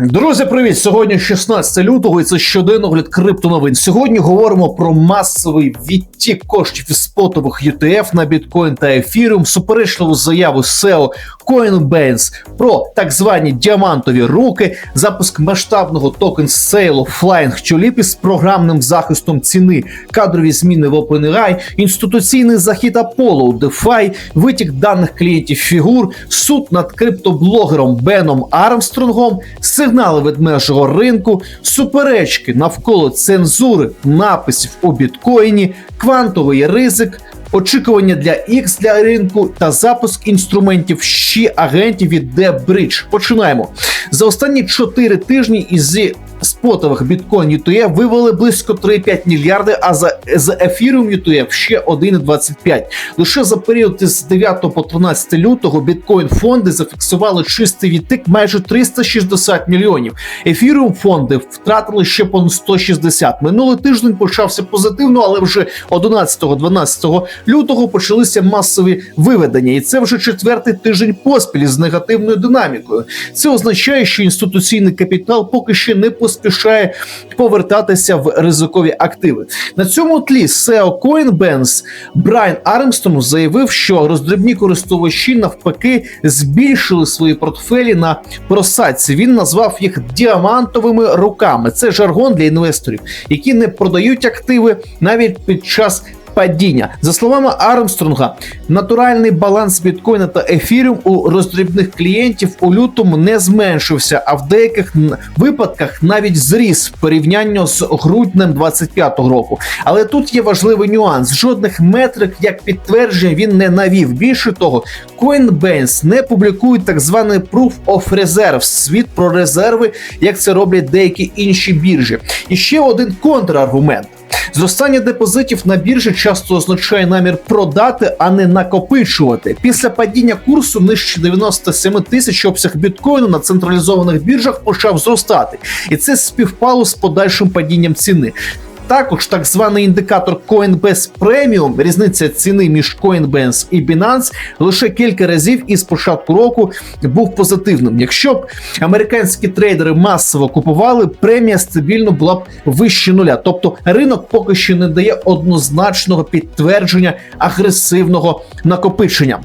Друзі, привіт! Сьогодні 16 лютого, і це щоденний огляд криптоновин. Сьогодні говоримо про масовий відтік коштів із спотових ETF на біткоін та ефіріум, суперечливу заяву SEO Coinbase про так звані діамантові руки, запуск масштабного токен сейлу Flying Tulip із програмним захистом ціни, кадрові зміни в OpenAI, інституційний захід Apollo у DeFi, витік даних клієнтів фігур, суд над криптоблогером Беном Армстронгом, сигнали ведмежого ринку, суперечки навколо цензури написів у біткоїні, квантовий ризик. Очікування для X для ринку та запуск інструментів ще агентів від DeBridge. Починаємо за останні 4 тижні із спотових біткоін ETF вивели близько 3,5 мільярди, а за з Ethereum ETF ще 1,25. Лише за період з 9 по 13 лютого біткоін фонди зафіксували чистий відтик майже 360 мільйонів. Ethereum фонди втратили ще понад 160. Минулий тиждень почався позитивно, але вже 11-12 лютого почалися масові виведення, і це вже четвертий тиждень поспіль з негативною динамікою. Це означає, що інституційний капітал поки ще не поспішає повертатися в ризикові активи. На цьому тлі SEO Coinbase Брайан Армстон заявив, що роздрібні користувачі навпаки збільшили свої портфелі на просадці. Він назвав їх діамантовими руками. Це жаргон для інвесторів, які не продають активи навіть під час падіння. За словами Армстронга, натуральний баланс біткоїна та ефіріум у роздрібних клієнтів у лютому не зменшився, а в деяких випадках навіть зріс в порівнянні з груднем 25-го року. Але тут є важливий нюанс: жодних метрик як підтвердження він не навів. Більше того, Coinbase не публікує так званий Proof of Reserve, світ про резерви, як це роблять деякі інші біржі. І ще один контраргумент. Зростання депозитів на біржі часто означає намір продати, а не накопичувати. Після падіння курсу нижче 97 тисяч обсяг біткоїну на централізованих біржах почав зростати, і це співпало з подальшим падінням ціни. Також так званий індикатор Coinbase Premium, різниця ціни між Coinbase і Binance, лише кілька разів із початку року був позитивним. Якщо б американські трейдери масово купували, премія стабільно була б вище нуля. Тобто ринок поки що не дає однозначного підтвердження агресивного накопичення.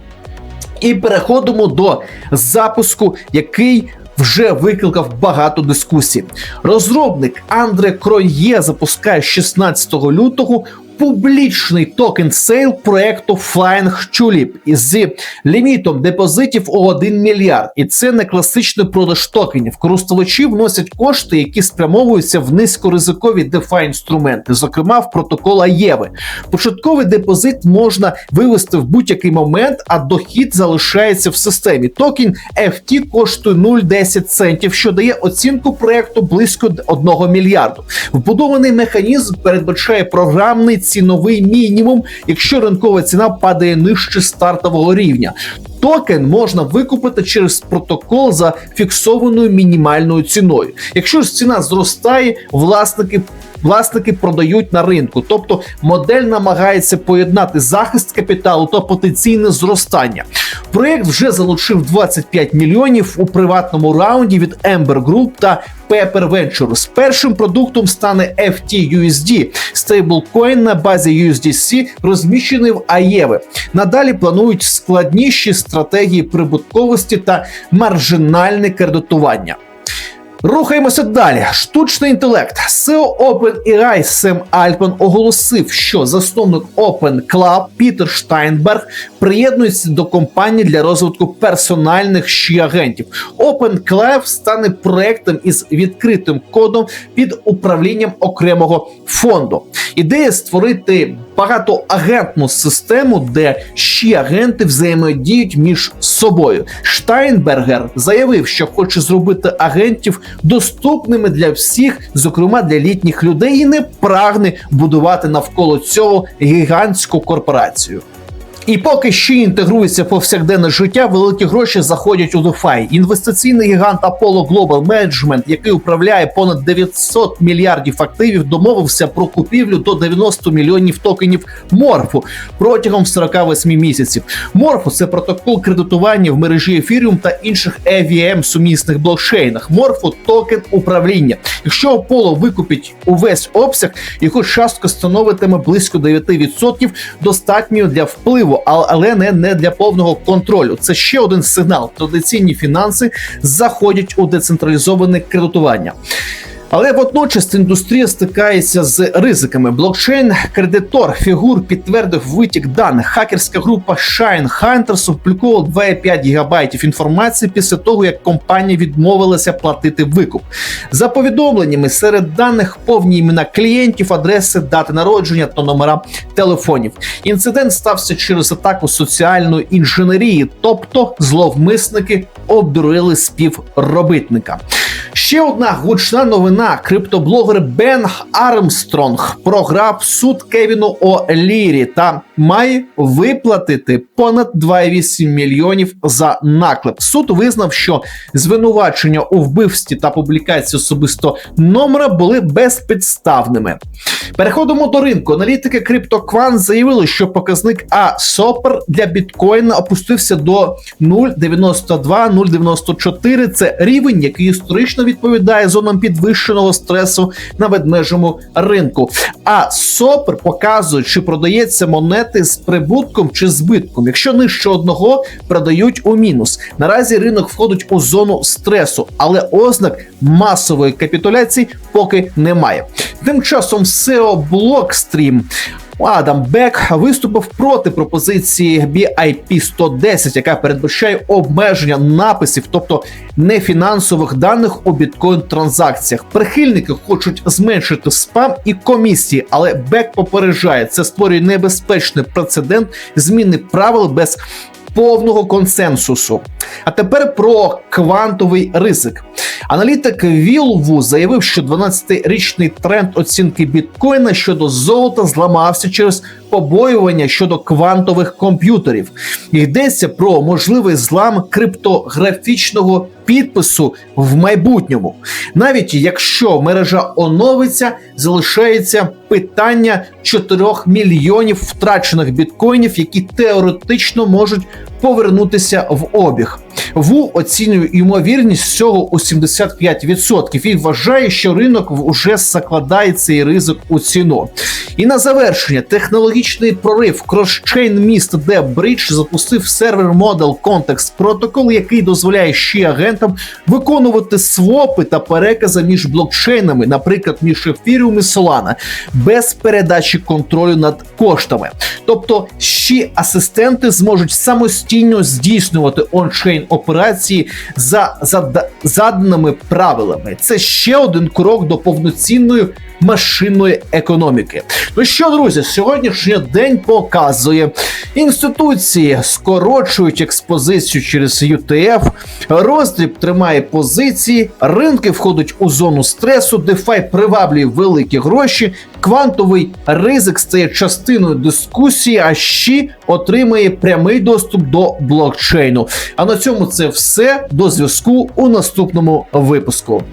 І переходимо до запуску, який вже викликав багато дискусій. Розробник Андре Кройє запускає 16 лютого публічний токен сейл проекту Flying Tulip із лімітом депозитів у 1 мільярд. І це не класичний продаж токенів. Користувачі вносять кошти, які спрямовуються в низькоризикові DeFi інструменти, зокрема в протокол Аєви. Початковий депозит можна вивести в будь-який момент, а дохід залишається в системі. Токен FT коштує 0,10 центів, що дає оцінку проекту близько 1 мільярду. Вбудований механізм передбачає програмний ціновий мінімум, якщо ринкова ціна падає нижче стартового рівня. Токен можна викупити через протокол за фіксованою мінімальною ціною. Якщо ж ціна зростає, власники власники продають на ринку. Тобто модель намагається поєднати захист капіталу та потенційне зростання. Проєкт вже залучив 25 мільйонів у приватному раунді від Ember Group та Pepper Ventures. Першим продуктом стане FTUSD – стейблкоін на базі USDC, розміщений в АЄВи. Надалі планують складніші стратегії прибутковості та маржинальне кредитування. Рухаємося далі. Штучний інтелект. SEO OpenAI Сем Альпен оголосив, що засновник OpenClub Пітер Штайнберг приєднується до компанії для розвитку персональних щі агентів. OpenClub стане проектом із відкритим кодом під управлінням окремого фонду. Ідея створити багатоагентну систему, де ще агенти взаємодіють між собою. Штайнбергер заявив, що хоче зробити агентів доступними для всіх, зокрема для літніх людей, і не прагне будувати навколо цього гігантську корпорацію. І поки ще інтегрується повсякденне життя, великі гроші заходять у DeFi. Інвестиційний гігант Apollo Global Management, який управляє понад 900 мільярдів активів, домовився про купівлю до 90 мільйонів токенів Морфу протягом 48 місяців. Морфу це протокол кредитування в мережі Ethereum та інших EVM сумісних блокчейнах. Морфу токен управління. Якщо Apollo викупить увесь обсяг, його частка становитиме близько 9%, достатньою для впливу, а- але не, не для повного контролю. Це ще один сигнал. Традиційні фінанси заходять у децентралізоване кредитування. Але водночас індустрія стикається з ризиками. Блокчейн кредитор фігур підтвердив витік даних. Хакерська група Shine Hunters опублікувала 2,5 гігабайтів інформації після того, як компанія відмовилася платити викуп. За повідомленнями, серед даних повні імена клієнтів, адреси, дати народження та номера телефонів. Інцидент стався через атаку соціальної інженерії, тобто зловмисники обдурили співробітника. Ще одна гучна новина: криптоблогер Бен Армстронг програв суд Кевіну О'Лірі та має виплатити понад 2,8 мільйонів за наклеп. Суд визнав, що звинувачення у вбивстві та публікації особисто номера були безпідставними. Переходимо до ринку. Аналітики CryptoQuant заявили, що показник А Сопер для біткоїна опустився до 0,92-0,94. Це рівень, який історично відповідає зонам підвищеного стресу на ведмежому ринку. А Сопер показує, чи продається монети з прибутком чи збитком. Якщо нижче одного, продають у мінус. Наразі ринок входить у зону стресу, але ознак масової капітуляції поки немає. Тим часом SEO Blockstream Адам Бек виступив проти пропозиції BIP 110, яка передбачає обмеження написів, тобто нефінансових даних у біткоін транзакціях. Прихильники хочуть зменшити спам і комісії, але Бек попереджає, це створює небезпечний прецедент зміни правил без повного консенсусу. А тепер про квантовий ризик. Аналітик Вілву заявив, що 12-річний тренд оцінки біткоїна щодо золота зламався через побоювання щодо квантових комп'ютерів. Йдеться про можливий злам криптографічного підпису в майбутньому. Навіть якщо мережа оновиться, залишається питання 4 мільйонів втрачених біткоїнів, які теоретично можуть повернутися в обіг. ВУ оцінює ймовірність цього у 75% і вважає, що ринок вже закладає цей ризик у ціну. І на завершення технологічний прорив кросчейн міст де Bridge запустив сервер Model Context Protocol, який дозволяє ще агентам виконувати свопи та перекази між блокчейнами, наприклад, між Ethereum і Solana, без передачі контролю над коштами. Тобто, ще асистенти зможуть самостійно здійснювати ончейн операції за, за заданими правилами. Це ще один крок до повноцінної машинної економіки. Ну що, друзі, сьогоднішній день показує інституції скорочують експозицію через UTF, роздріб тримає позиції, ринки входять у зону стресу, DeFi приваблює великі гроші, квантовий ризик стає частиною дискусії, а ще отримає прямий доступ до блокчейну. А на цьому це все. До зв'язку у наступному випуску.